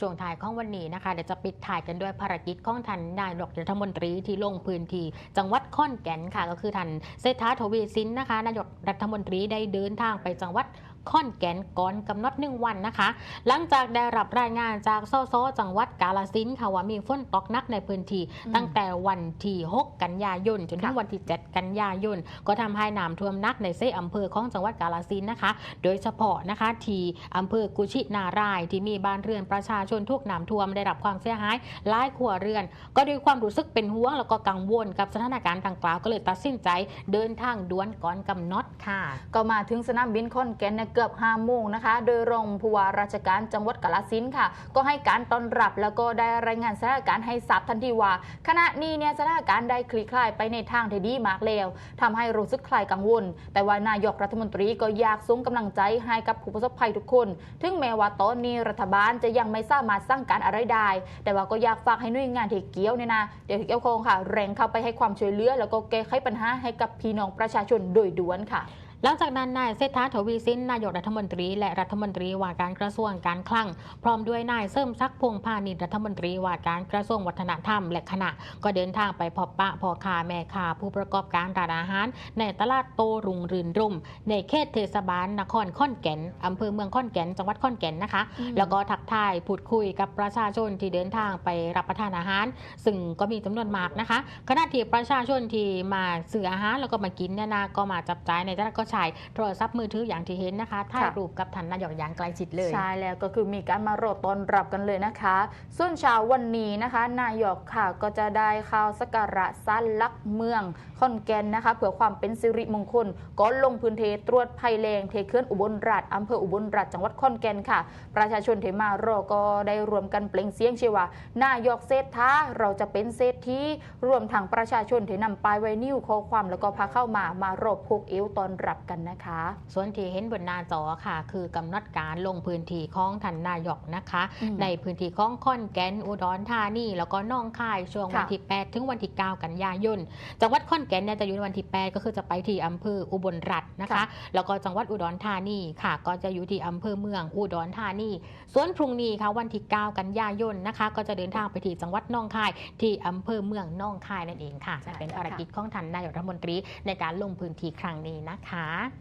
ช่วงท้ายของวันนี้นะคะเดี๋ยวจะปิดถ่ายกันด้วยภารกิจของท่านนายกรัฐมนตรีที่ลงพื้นที่จังหวัดขอนแก่นค่ะ ก็คือท่านเศรษฐาทวีสินนะคะนายกรัฐมนตรีได้เดินทางไปจังหวัด ขอนแก่นก่อนกำหนดหนึ่งวันนะคะ หลังจากได้รับรายงานจากสสจังหวัดกาลสินธุ์ค่ะว่ามีฝนตกหนักในพื้นที่อืมตั้งแต่วันที่ 6 กันยายนจนถึงค่ะวันที่ 7 กันยายน ก็ทำให้น้ำท่วมหนักในเซอำเภอของจังหวัดกาลสินธุ์นะคะ โดยเฉพาะนะคะที่อำเภอกุชินารายที่มีบ้านเรือนประชาชนทุกน้ำท่วมได้รับความเสียหายหลายครัวเรือน ก็ด้วยความรู้สึกเป็นห่วงแล้วก็กังวลกับสถานการณ์ดังกล่าวก็เลยตัดสินใจเดินทางด่วนก่อนกำหนดค่ะ ก็มาถึงสนามบินขอนแก่นเกือบ5โมงนะคะ โดยรองผู้ว่าราชการจังหวัดกาฬสินธุ์ค่ะ ก็ให้การต้อนรับแล้วก็ได้รายงานสถานการณ์ให้ทราบทันทีว่า ขณะนี้เนี่ยสถานการณ์ได้คลี่คลายไปในทางที่ดีมากแล้วทำให้รู้สึกคลายกังวล แต่ว่านายกรัฐมนตรีก็อยากส่งกำลังใจให้กับผู้ประสบภัยทุกคน ถึงแม้ว่าตอนนี้รัฐบาลจะยังไม่สามารถสร้างการอะไรได้ แต่ว่าก็อยากฝากให้หน่วยงานที่เกี่ยวเนี่ยนะเดี๋ยวที่เกี่ยวข้องค่ะแรงเข้าไปให้ความช่วยเหลือ แล้วก็แก้ไขปัญหาให้กับพี่น้องประชาชนโดยด่วนค่ะ หลังจากนั้นนายเศรษฐาทวีสินนายกรัฐมนตรี และรัฐมนตรีว่าการกระทรวงการคลัง พร้อมด้วยนายเสริมศักดิ์พงษ์พาณิชย์รัฐมนตรีว่าการกระทรวงวัฒนธรรม และคณะ ก็เดินทางไปพบปะพ่อค้าแม่ค้าผู้ประกอบการร้านอาหาร ในตลาดโตรุงรื่นรุ่ม ในเขตเทศบาลนครขอนแก่นอำเภอเมืองขอนแก่นจังหวัดขอนแก่นนะคะอืมแล้วก็ทักทายพูดคุยกับประชาชนที่เดินทางไปรับประทานอาหาร ซึ่งก็มีจำนวนมากนะคะขณะที่ประชาชนที่มาซื้ออาหารแล้วก็มากินเนี่ยนะก็มาจับจ่ายในตลาดก็ใช้โทรศัพท์มือถืออย่างที่เห็นนะคะถ่ายรูปกับท่านนายกอย่างใกล้ชิดเลยใช่แล้วก็คือมีการมารอต้อนรับกันเลยนะคะ ส่วนเช้าวันนี้นะคะนายกค่ะก็จะได้เข้าวสักการะสั้นลักเมืองขอนแก่นนะคะเพื่อความเป็นสิริมงคลก็ลงพื้นที่ตรวจภัยแรงเทเคลื่อนอุบลราชอำเภออุบลราชจังหวัดขอนแก่นค่ะ ประชาชนที่มารอก็ได้รวมกันเปล่งเสียงเชียร์ว่านายกเศรษฐาเราจะเป็นเศรษฐีรวมทั้งประชาชนที่นำป้ายไวนิวข้อความแล้วก็พาเข้ามามารบพกเอวตอนรับกันนะคะ ส่วนที่เห็นบนหน้าจอค่ะ คือกำหนดการลงพื้นที่ของท่านนายกนะคะอืมในพื้นที่ของขอนแก่นอุดรธานีแล้วก็หน้องคายช่วงค่ะวันที่ 8 ถึงวันที่ 9 กันยายนจังหวัดขอนแก่นเนี่ยจะอยู่ในวันที่ 8 ก็คือจะไปที่อำเภออุบลรัตน์นะคะค่ะแล้วก็จังหวัดอุดรธานีค่ะ ก็จะอยู่ที่อำเภอเมืองอุดรธานีส่วนพรุ่งนี้ค่ะวันที่ 9 กันยายนนะคะ ก็จะเดินทางไปที่จังหวัดหน้องคาย ที่อำเภอเมืองหน้องคายนั่นเองค่ะใช่เป็นแล้วภารค่ะกิจของท่านนายกรัฐมนตรีในการลงพื้นที่ครั้งนี้นะคะ啊